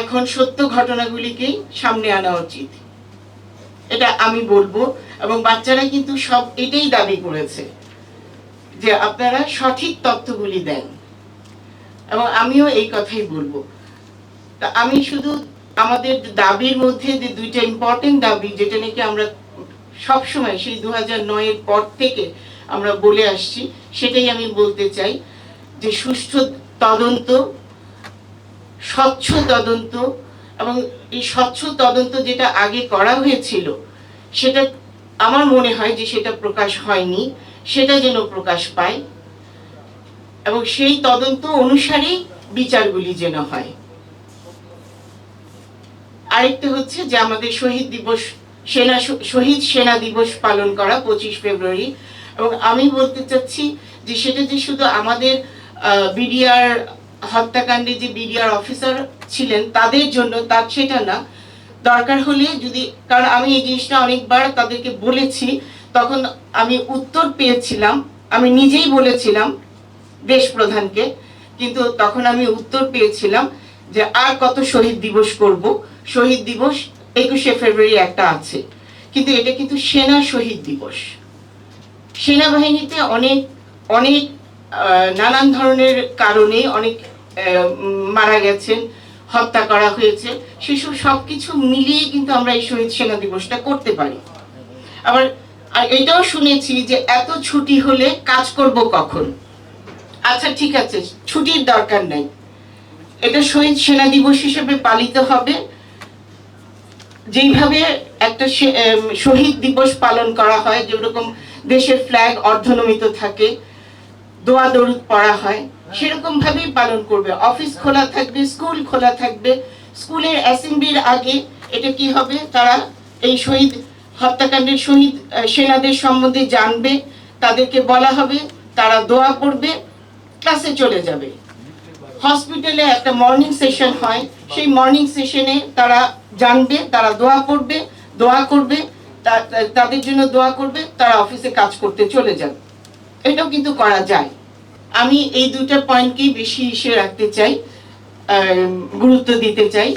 এখন সত্য ঘটনাগুলিকেই সামনে আনা উচিত। এটা আমি বলব, এবং বাচ্চারা কিন্তু সব এটাই দাবি করেছে যে আপনারা সঠিক তথ্যগুলি দেন। এবং আমিও এই কথাই বলব। তা আমি শুধু আমাদের দাবির মধ্যে যে দুইটা ইম্পর্টেন্ট দাবি, যেটা নাকি আমরা সবসময় সেই দু হাজার নয়ের পর থেকে আমরা বলে আসছি, সেটাই আমি বলতে চাই যে সুষ্ঠু তদন্ত স্বচ্ছ তদন্ত এবং এই স্বচ্ছ তদন্ত যেটা আগে করা হয়েছিল, সেটা আমার মনে হয় যে সেটা প্রকাশ হয়নি, সেটা যেন প্রকাশ পায় এবং সেই তদন্ত অনুসারেই বিচারগুলি যেন হয়। আরেকটা হচ্ছে যে আমাদের শহীদ দিবস, সেনা, শহীদ সেনা দিবস পালন করা পঁচিশ ফেব্রুয়ারি এবং আমি বলতে চাচ্ছি যে সেটা যে শুধু আমাদের বিডিআর হত্যাকাণ্ডে যে বিডিআর অফিসার ছিলেন, তাদের জন্য তার সেটা না। দরকার হলে যদি, কারণ আমি এই জিনিসটা অনেকবার তাদেরকে বলেছি, তখন আমি উত্তর পেয়েছিলাম, আমি নিজেই বলেছিলাম দেশ প্রধানকে কিন্তু তখন আমি উত্তর পেয়েছিলাম যে আর কত শহীদ দিবস করব। শহীদ দিবস একুশে ফেব্রুয়ারি একটা আছে, কিন্তু এটা কিন্তু সেনা শহীদ দিবস। সেনাবাহিনীতে অনেক অনেক নানান ধরনের কারণে অনেক মারা গেছেন, হত্যা করা হয়েছে। সেসব সব কিছু মিলিয়ে কিন্তু আমরা এই শহীদ সেনা দিবসটা করতে পারি। আবার, আর এটাও শুনেছি যে এত ছুটি হলে কাজ করব কখন? আচ্ছা ঠিক আছে, ছুটির দরকার নাই। এটা শহীদ সেনা দিবস হিসেবে পালিত হবে। যেইভাবে একটা শহীদ দিবস পালন করা হয়, যেরকম দেশের ফ্ল্যাগ অর্ধনমিত থাকে দোয়া দরুদ পড়া হয়। সেরকম ভাবেই পালন করবে। অফিস খোলা থাকবে, স্কুল খোলা থাকবে। স্কুলের অ্যাসেম্বলির আগে এটা কি হবে? তারা এই শহীদ, হত্যাকাণ্ডের শহীদ সেনাদের সম্বন্ধে জানবে, তাদেরকে বলা হবে, তারা দোয়া করবে, ক্লাসে চলে যাবে। হসপিটালে একটা মর্নিং সেশন হয়। সেই মর্নিং সেশনে তারা জানবে, তারা দোয়া পড়বে দোয়া করবে তাদের জন্য দোয়া করবে, তারা অফিসে কাজ করতে চলে যাবে। এটাও কিন্তু করা যায়। আমি এই দুটা পয়েন্টকেই বেশি ইসে রাখতে চাই গুরুত্ব দিতে চাই।